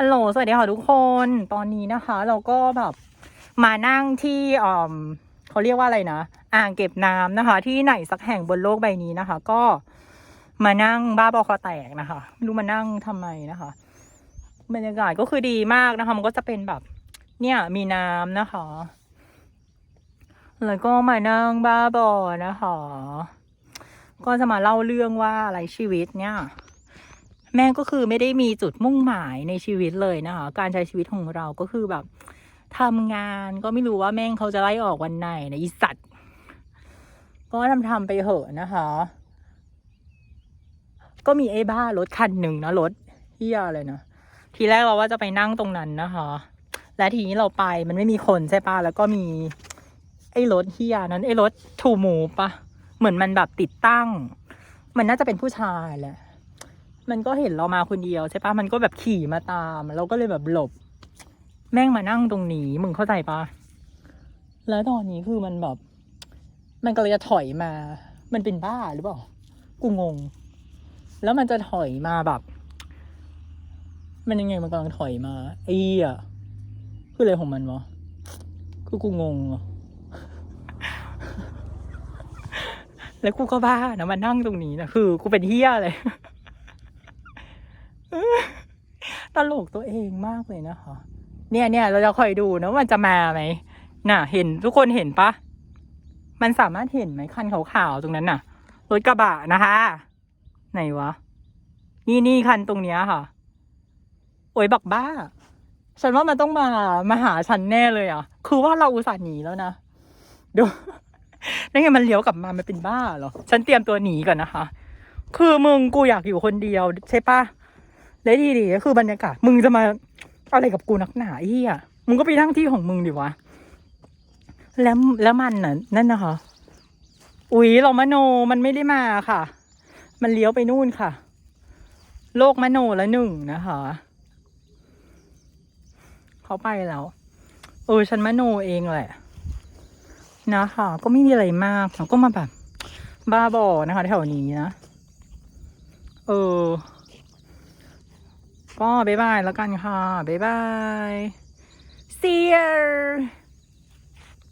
ฮัลโหล สวัสดีค่ะทุกคน ตอนนี้นะคะ เราก็แบบมานั่งที่อ่อมเขาเรียกว่าอะไรนะ อ่างเก็บน้ำนะคะ ที่ไหนสักแห่งบนโลกใบนี้นะคะ ก็มานั่งบ้าบอคอแตกนะคะไม่รู้มานั่งทำไมนะคะบรรยากาศก็คือดีมากนะคะ มันก็จะเป็นแบบ เนี่ยมีน้ำนะคะ แล้วก็มานั่งบ้าบอนะคะ ก็จะมาเล่าเรื่องว่าอะไรชีวิตเนี่ย แม่ก็คือไม่ได้มีจุดมุ่งหมายในชีวิตเลยนะคะ การใช้ชีวิตของเราก็คือแบบทำงานก็ไม่รู้ว่าแม่งเขาจะไล่ออกวันไหนนะอีสัตว์ ก็ทำทำไปเหอะนะคะ ก็มีไอ้บ้ารถคันหนึ่งนะรถเฮียเลยนะทีแรกเราว่าจะไปนั่งตรงนั้นนะคะ และทีนี้เราไปมันไม่มีคนใช่ปะแล้วก็มี ไอ้รถเฮียนั้นไอ้รถถูหมูปะเหมือนมันแบบติดตั้ง มันน่าจะเป็นผู้ชายแหละ มันก็เห็นเรามาคนเดียวใช่ปะมันก็แบบขี่มาตาม เราก็เลยแบบหลบ แม่งมานั่งตรงนี้ มึงเข้าใจปะแล้วตอนนี้คือมันแบบ มันก็เลยจะถอยมา มันเป็นบ้าหรือเปล่า กูงง แล้วมันจะถอยมาแบบ มันยังไงมันกำลังถอยมาไอ้เหี้ยคืออะไรของมันวะคือกูงงอะแล้วกูก็บ้านะมานั่งตรงนี้นะคือ กูเป็นเฮี้ยเลย ต ลกตัวเองมากเลยนะคะ เนี่ยเนี่ยเราจะคอยดูนะว่ามันจะมาไหมน่ะ เห็นทุกคนเห็นปะมันสามารถเห็นไหมคันขาวๆตรงนั้นน่ะรถกระบะนะคะ ไหนวะ นี่นี่คันตรงเนี้ยค่ะ โอ้ยบักบ้า ฉันว่ามันต้องมามาหาฉันแน่เลยอะ คือว่าเราอุตส่าห์หนีแล้วนะดูนั่นไงมันเลี้ยวกลับมามันเป็นบ้าเหรอ ฉันเตรียมตัวหนีก่อนนะคะ คือมึงกูอยากอยู่คนเดียวใช่ปะ และทีดีก็คือบรรยากาศมึงจะมาอะไรกับกูนักหนาไอ้เหี้ยมึงก็ไปนั่งที่ของมึงดิวะ แล้วแล้วมันน่ะ นั่นนะคะ อุ๊ยเรามโนมันไม่ได้มาค่ะ มันเลี้ยวไปนู่นค่ะ โลกมโนละหนึ่งนะคะเขาไปแล้ว เออฉันมโนเองแหละนะคะก็ไม่มีอะไรมากเราก็มาแบบ บ้าบอนะคะแถวนี้นะ เออ ก็บายบายแล้วกันค่ะบายบาย see you